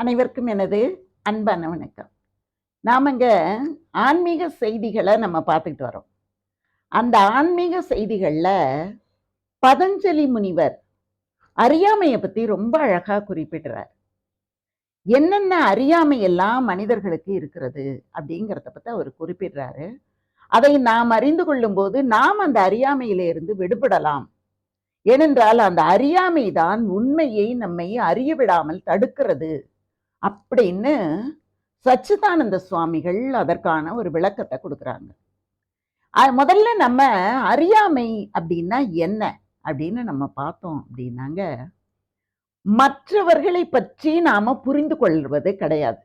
அனைவருக்கும் எனது அன்பான வணக்கம். நாம் இங்கே ஆன்மீக செய்திகளை நம்ம பார்த்துக்கிட்டு வரோம். அந்த ஆன்மீக செய்திகளில் பதஞ்சலி முனிவர் அறியாமையை பற்றி ரொம்ப அழகாக குறிப்பிடுறார். என்னென்ன அறியாமை எல்லாம் மனிதர்களுக்கு இருக்கிறது அப்படிங்கிறத பற்றி அவர் குறிப்பிடுறாரு. அதை நாம் அறிந்து கொள்ளும்போது நாம் அந்த அறியாமையிலிருந்து விடுபடலாம். ஏனென்றால் அந்த அறியாமை தான் உண்மையை நம்மை அறிய விடாமல் தடுக்கிறது. அப்படின்னு சச்சிதானந்த சுவாமிகள் அதற்கான ஒரு விளக்கத்தை கொடுக்குறாங்க. முதல்ல நம்ம அறியாமை அப்படின்னா என்ன அப்படின்னு நம்ம பார்த்தோம் அப்படின்னாங்க. மற்றவர்களை பற்றி நாம புரிந்து கொள்வது கிடையாது.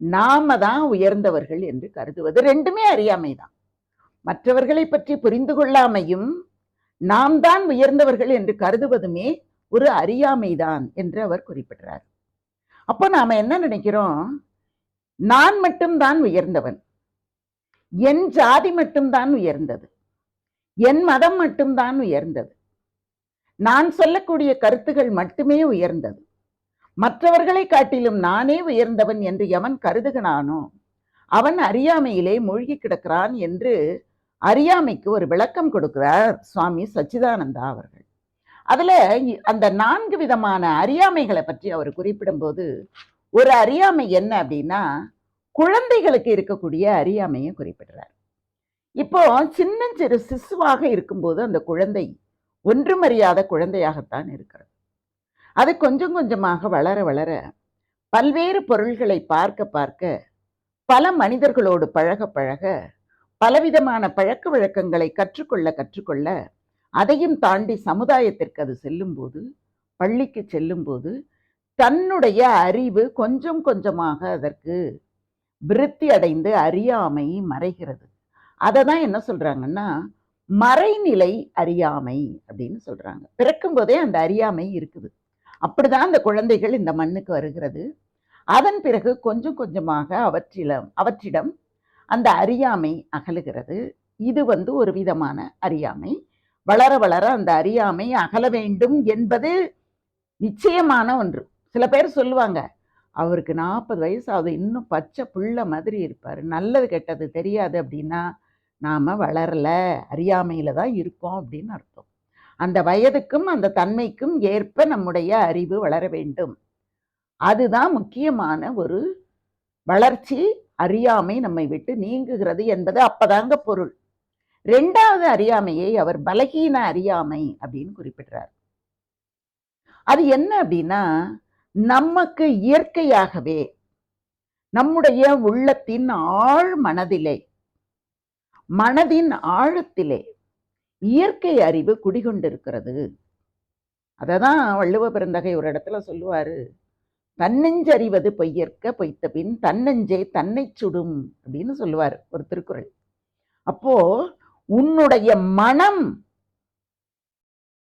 நாம தான் உயர்ந்தவர்கள் என்று கருதுவது ரெண்டுமே அறியாமை தான். மற்றவர்களை பற்றி புரிந்து கொள்ளாமையும் நாம் தான் உயர்ந்தவர்கள் என்று கருதுவதுமே ஒரு அறியாமைதான் என்று அவர் குறிப்பிடுறார். அப்போ நாம என்ன நினைக்கிறோம்? நான் மட்டும்தான் உயர்ந்தவன். என் ஜாதி மட்டும்தான் உயர்ந்தது. என் மதம் மட்டும்தான் உயர்ந்தது. நான் சொல்லக்கூடிய கருத்துகள் மட்டுமே உயர்ந்தது. மற்றவர்களை காட்டிலும் நானே உயர்ந்தவன் என்று எவன் கருதுகிறானோ அவன் அறியாமையிலே மூழ்கி கிடக்கிறான் என்று அறியாமைக்கு ஒரு விளக்கம் கொடுக்கிறார் சுவாமி சச்சிதானந்தா அவர்கள். அதுல அந்த நான்கு விதமான அறியாமைகளை பற்றி அவர் குறிப்பிடும்போது ஒரு அறியாமை என்ன அப்படின்னா குழந்தைகளுக்கு இருக்கக்கூடிய அறியாமையை குறிப்பிடுறார். இப்போ சின்னஞ்சிறு சிசுவாக இருக்கும்போது அந்த குழந்தை ஒன்றுமறியாத குழந்தையாகத்தான் இருக்கிறது. அது கொஞ்சம் கொஞ்சமாக வளர வளர பல்வேறு பொருள்களை பார்க்க பார்க்க பல மனிதர்களோடு பழக பழக பலவிதமான பழக்க வழக்கங்களை கற்றுக்கொள்ள கற்றுக்கொள்ள அதையும் தாண்டி சமுதாயத்திற்கு அது செல்லும்போது பள்ளிக்கு செல்லும்போது தன்னுடைய அறிவு கொஞ்சம் கொஞ்சமாக அதற்கு விருத்தி அடைந்து அறியாமை மறைகிறது. அதை தான் என்ன சொல்கிறாங்கன்னா மறைநிலை அறியாமை அப்படின்னு சொல்கிறாங்க பிறக்கும் போதே அந்த அறியாமை இருக்குது. அப்படிதான் அந்த குழந்தைகள் இந்த மண்ணுக்கு வருகிறது. அதன் பிறகு கொஞ்சம் கொஞ்சமாக அவற்றிடம் அவற்றிடம் அந்த அறியாமை அகலுகிறது. இது வந்து ஒரு விதமான அறியாமை. வளர வளர அந்த அறியாமை அகல வேண்டும் என்பது நிச்சயமான ஒன்று. சில பேர் சொல்லுவாங்க அவருக்கு நாற்பது வயசாவது இன்னும் பச்சை புள்ள மாதிரி இருப்பார். நல்லது கெட்டது தெரியாது அப்படின்னா நாம் வளரல அறியாமையில் தான் இருக்கோம் அப்படின்னு அர்த்தம். அந்த வயதுக்கும் அந்த தன்மைக்கும் ஏற்ப நம்முடைய அறிவு வளர வேண்டும். அதுதான் முக்கியமான ஒரு வளர்ச்சி அறியாமை நம்மை விட்டு நீங்குகிறது என்பது அப்பதாங்க பொருள். ரெண்டாவது அறியாமையை அவர் பலகீன அறியாமை அப்படின்னு குறிப்பிடுறார். அது என்ன அப்படின்னா நமக்கு இயற்கையாகவே நம்முடைய உள்ளத்தின் ஆழ் மனதிலே மனதின் ஆழத்திலே இயற்கை அறிவு குடிகொண்டிருக்கிறது. அதை தான் வள்ளுவ பெருந்தகை ஒரு இடத்துல சொல்லுவாரு தன்னெஞ்சறிவது பொய்யற்க பொய்த்த பின் தன்னெஞ்சே தன்னை சுடும் அப்படின்னு சொல்லுவார் ஒரு திருக்குறள். அப்போ உன்னுடைய மனம்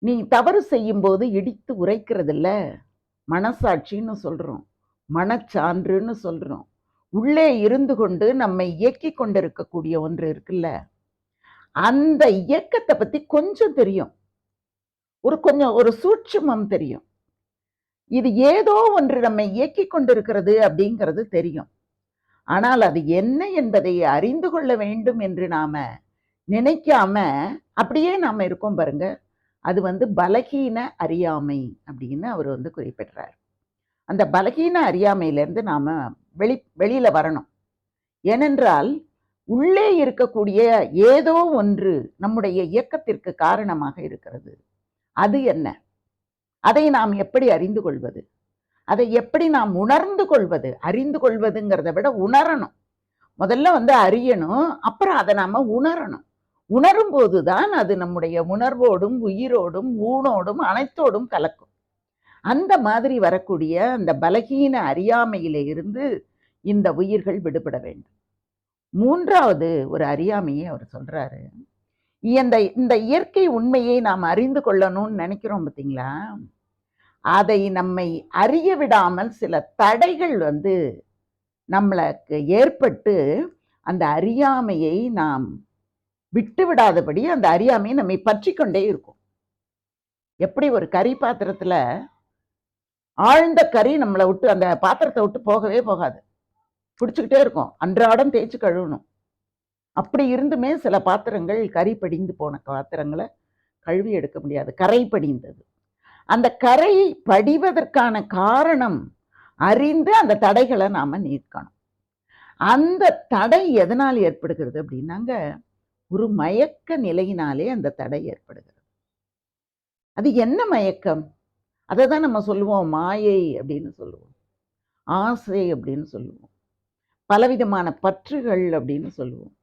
நீ தவறு செய்யும் போது இடித்து உரைக்கிறது இல்ல மனசாட்சின்னு சொல்றோம். மனச்சான்றுன்னு சொல்றோம். உள்ளே இருந்து கொண்டு நம்மை இயக்கி கொண்டிருக்கக்கூடிய ஒன்று இருக்குல்ல. அந்த இயக்கத்தை பத்தி கொஞ்சம் தெரியும். ஒரு கொஞ்சம் ஒரு சூட்சுமம் தெரியும். இது ஏதோ ஒன்று நம்மை இயக்கி கொண்டிருக்கிறது அப்படிங்கிறது தெரியும். ஆனால் அது என்ன என்பதை அறிந்து கொள்ள வேண்டும் என்று நாம நினைக்காம அப்படியே நாம இருக்கோம் பாருங்க. அது வந்து பலகீன அறியாமை அப்படின்னு அவர் வந்து குறிப்பிடுறார். அந்த பலகீன அறியாமையிலேருந்து நாம வெளி வெளியில் வரணும். ஏனென்றால் உள்ளே இருக்கக்கூடிய ஏதோ ஒன்று நம்முடைய இயக்கத்திற்கு காரணமாக இருக்கிறது. அது என்ன? அதை நாம் எப்படி அறிந்து கொள்வது? அதை எப்படி நாம் உணர்ந்து கொள்வது? அறிந்து கொள்வதுங்கிறத விட உணரணும். முதல்ல வந்து அறியணும் அப்புறம் அதை நாம உணரணும். உணரும் போதுதான் அது நம்முடைய உணர்வோடும் உயிரோடும் ஊனோடும் அனைத்தோடும் கலக்கும். அந்த மாதிரி வரக்கூடிய அந்த பலகீன அறியாமையிலே இருந்து இந்த உயிர்கள் விடுபட வேண்டும். மூன்றாவது ஒரு அறியாமையை அவர் சொல்றாரு. இந்த இந்த இயற்கை உண்மையை நாம் அறிந்து கொள்ளணும்னு நினைக்கிறோம் பார்த்தீங்களா? அதை நம்மை அறிய விடாமல் சில தடைகள் வந்து நம்மளுக்கு ஏற்பட்டு அந்த அறியாமையை நாம் விட்டு விடாதபடி அந்த அறியாமை நம்மை பற்றி கொண்டே இருக்கும். எப்படி ஒரு கறி பாத்திரத்துல ஆழ்ந்த கறி நம்மளை விட்டு அந்த பாத்திரத்தை விட்டு போகவே போகாது. பிடிச்சிக்கிட்டே இருக்கும். அன்றாடம் தேய்ச்சி கழுவணும். அப்படி இருந்துமே சில பாத்திரங்கள் கறி படிந்து போன பாத்திரங்களை கழுவி எடுக்க முடியாது. கரை படிந்தது. அந்த கரை படிவதற்கான காரணம் அறிந்து அந்த தடைகளை நாம நீக்கணும். அந்த தடை எதனால் ஏற்படுகிறது அப்படின்னாங்க ஒரு மயக்க நிலையினாலே அந்த தடை ஏற்படுகிறது. அது என்ன மயக்கம்? அதை தான் நம்ம சொல்லுவோம் மாயை அப்படின்னு சொல்லுவோம் ஆசை அப்படின்னு சொல்லுவோம் பலவிதமான பற்றுகள் அப்படின்னு சொல்லுவோம்.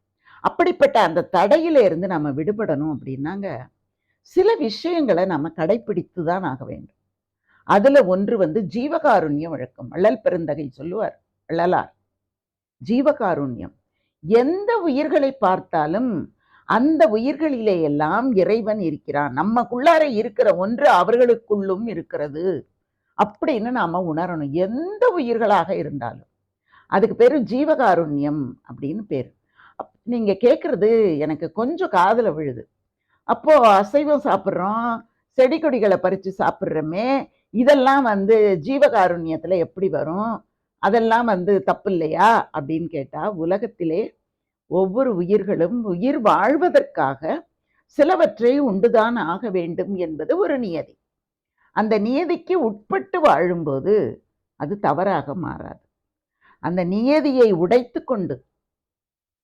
அப்படிப்பட்ட அந்த தடையில இருந்து நம்ம விடுபடணும் அப்படின்னாங்க. சில விஷயங்களை நம்ம கடைபிடித்து தான் ஆக வேண்டும். அதுல ஒன்று வந்து ஜீவகாருண்யம் வழக்கம். வள்ளல் பெருந்தகை சொல்லுவார் வள்ளலார். ஜீவகாருண்யம். எந்த உயிர்களை பார்த்தாலும் அந்த உயிர்களிலே எல்லாம் இறைவன் இருக்கிறான். நம்மக்குள்ளார இருக்கிற ஒன்று அவர்களுக்குள்ளும் இருக்கிறது. அப்படின்னு நாம உணரணும். எந்த உயிர்களாக இருந்தாலும். அதுக்கு பேர் ஜீவகாருண்யம் அப்படின்னு பேர். அப்- நீங்கள் கேட்குறது எனக்கு கொஞ்சம் காதில் விழுது. அப்போது அசைவம் சாப்பிட்றோம் செடி கொடிகளை பறித்து சாப்பிட்றோமே இதெல்லாம் வந்து ஜீவகாருண்யத்தில் எப்படி வரும்? அதெல்லாம் வந்து தப்பு இல்லையா அப்படின்னு கேட்டால் உலகத்திலே ஒவ்வொரு உயிர்களும் உயிர் வாழ்வதற்காக சிலவற்றை உண்டுதான் ஆக வேண்டும் என்பது ஒரு நியதி. அந்த நியதிக்கு உட்பட்டு வாழும்போது அது தவறாக மாறாது. அந்த நியதியை உடைத்து கொண்டு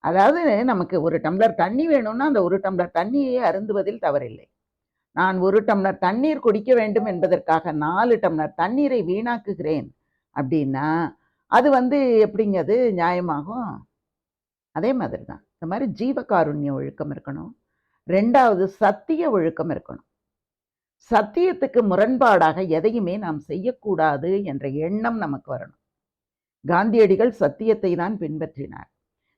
அதாவது நமக்கு ஒரு டம்ளர் தண்ணி வேணும்னா அந்த ஒரு டம்ளர் தண்ணியை அருந்துவதில் தவறில்லை. நான் ஒரு டம்ளர் தண்ணீர் குடிக்க வேண்டும் என்பதற்காக நாலு டம்ளர் தண்ணீரை வீணாக்குகிறேன் அப்படின்னா அது வந்து எப்படிங்க அது? நியாயமாகும்? அதே மாதிரி தான் இந்த மாதிரி ஜீவகாருண்ய ஒழுக்கம் இருக்கணும். ரெண்டாவது சத்திய ஒழுக்கம் இருக்கணும். சத்தியத்துக்கு முரண்பாடாக எதையுமே நாம் செய்யக்கூடாது என்ற எண்ணம் நமக்கு வரணும். காந்தியடிகள் சத்தியத்தை தான் பின்பற்றினார்.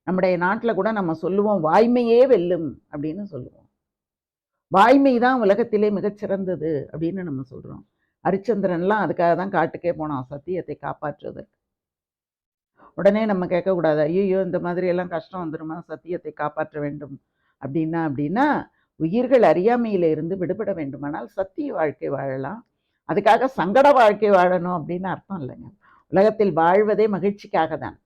நம்முடைய நாட்டில் கூட நம்ம சொல்லுவோம் வாய்மையே வெல்லும் அப்படின்னு சொல்லுவோம். வாய்மை தான் உலகத்திலே மிகச்சிறந்தது அப்படின்னு நம்ம சொல்கிறோம் ஹரிச்சந்திரன்லாம் அதுக்காக தான் காட்டுக்கே போனான் சத்தியத்தை காப்பாற்றுவதற்கு. உடனே நம்ம கேட்கக்கூடாது ஐயோ இந்த மாதிரி எல்லாம் கஷ்டம் வந்துருமா? சத்தியத்தை காப்பாற்ற வேண்டும். அப்படின்னா அப்படின்னா உயிர்கள் அறியாமையில இருந்து விடுபட வேண்டுமானால் சத்திய வாழ்க்கை வாழலாம். அதுக்காக சங்கட வாழ்க்கை வாழணும் அப்படின்னு அர்த்தம் இல்லைங்க. உலகத்தில் வாழ்வதே மகிழ்ச்சிக்காக தான்.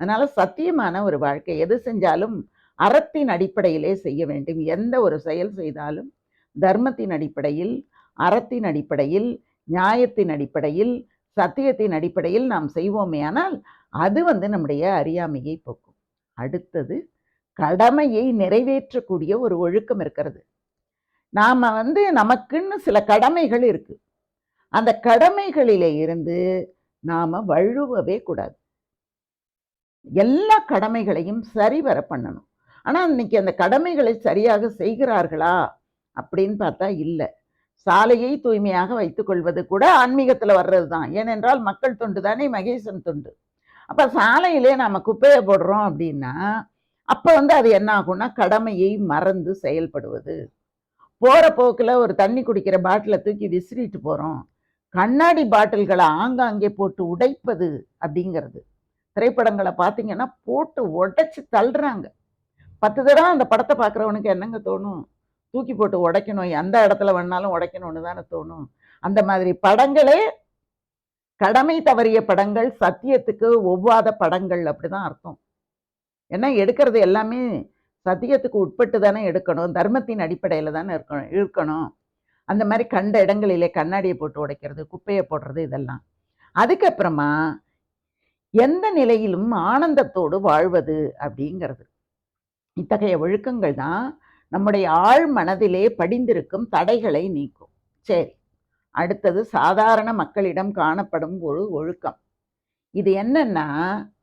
அதனால சத்தியமான ஒரு வாழ்க்கை எது செஞ்சாலும் அறத்தின் அடிப்படையிலே செய்ய வேண்டும். எந்த ஒரு செயல் செய்தாலும் தர்மத்தின் அடிப்படையில் அறத்தின் அடிப்படையில் நியாயத்தின் அடிப்படையில் சத்தியத்தின் அடிப்படையில் நாம் செய்வோமே ஆனால் அது வந்து நம்முடைய அறியாமையை போக்கும். அடுத்தது கடமையை நிறைவேற்றக்கூடிய ஒரு ஒழுக்கம் இருக்கிறது. நாம் வந்து நமக்குன்னு சில கடமைகள் இருக்குது அந்த கடமைகளிலே இருந்து நாம் வழுவவே கூடாது. எல்லா கடமைகளையும் சரிவர பண்ணணும். ஆனால் இன்னைக்கு அந்த கடமைகளை சரியாக செய்கிறார்களா அப்படின்னு பார்த்தா இல்லை. சாலையை தூய்மையாக வைத்துக் கொள்வது கூட ஆன்மீகத்தில் வர்றது தான் ஏனென்றால் மக்கள் தொண்டு தானே மகேசன் தொண்டு. அப்ப சாலையிலே நாம் குப்பையை போடுறோம் அப்படின்னா அப்போ வந்து அது என்ன ஆகும்னா கடமையை மறந்து செயல்படுவது. போற போக்குல ஒரு தண்ணி குடிக்கிற பாட்டிலை தூக்கி விசிறிட்டு போறோம். கண்ணாடி பாட்டில்களை ஆங்காங்கே போட்டு உடைப்பது அப்படிங்கிறது. திரைப்படங்களை பார்த்தீங்கன்னா போட்டு உடைச்சு தள்ளுறாங்க. பத்து தடவை அந்த படத்தை பார்க்குறவனுக்கு என்னங்க தோணும்? தூக்கி போட்டு உடைக்கணும் எந்த இடத்துல வேணாலும் உடைக்கணும்னு தானே தோணும். அந்த மாதிரி படங்களே கடமை தவறிய படங்கள் சத்தியத்துக்கு ஒவ்வாத படங்கள் அப்படிதான் அர்த்தம். ஏன்னா எடுக்கிறது எல்லாமே சத்தியத்துக்கு உட்பட்டு தானே எடுக்கணும் தர்மத்தின் அடிப்படையில் தானே இருக்கணும் இருக்கணும். அந்த மாதிரி கண்ட இடங்களிலே கண்ணாடியை போட்டு உடைக்கிறது குப்பையை போடுறது இதெல்லாம். அதுக்கப்புறமா எந்த நிலையிலும் ஆனந்தத்தோடு வாழ்வது அப்படிங்கிறது. இத்தகைய ஒழுக்கங்கள் தான் நம்முடைய ஆழ் மனதிலே படிந்திருக்கும் தடைகளை நீக்கும். சரி அடுத்தது சாதாரண மக்களிடம் காணப்படும் ஒரு ஒழுக்கம். இது என்னன்னா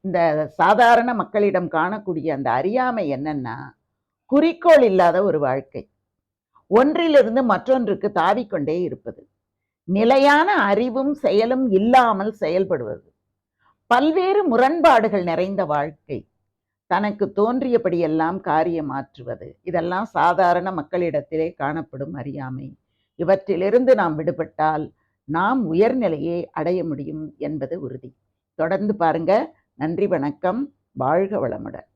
இந்த சாதாரண மக்களிடம் காணக்கூடிய அந்த அறியாமை என்னன்னா குறிக்கோள் இல்லாத ஒரு வாழ்க்கை. ஒன்றிலிருந்து மற்றொன்றுக்கு தாவிக்கொண்டே இருப்பது. நிலையான அறிவும் செயலும் இல்லாமல் செயல்படுவது. பல்வேறு முரண்பாடுகள் நிறைந்த வாழ்க்கை. தனக்கு தோன்றியபடியெல்லாம் காரியமாற்றுவது. இதெல்லாம் சாதாரண மக்களிடத்திலே காணப்படும் அறியாமை. இவற்றிலிருந்து நாம் விடுபட்டால் நாம் உயர்நிலையை அடைய முடியும் என்பது உறுதி. தொடர்ந்து பாருங்க. நன்றி வணக்கம். வாழ்க வளமுடன்.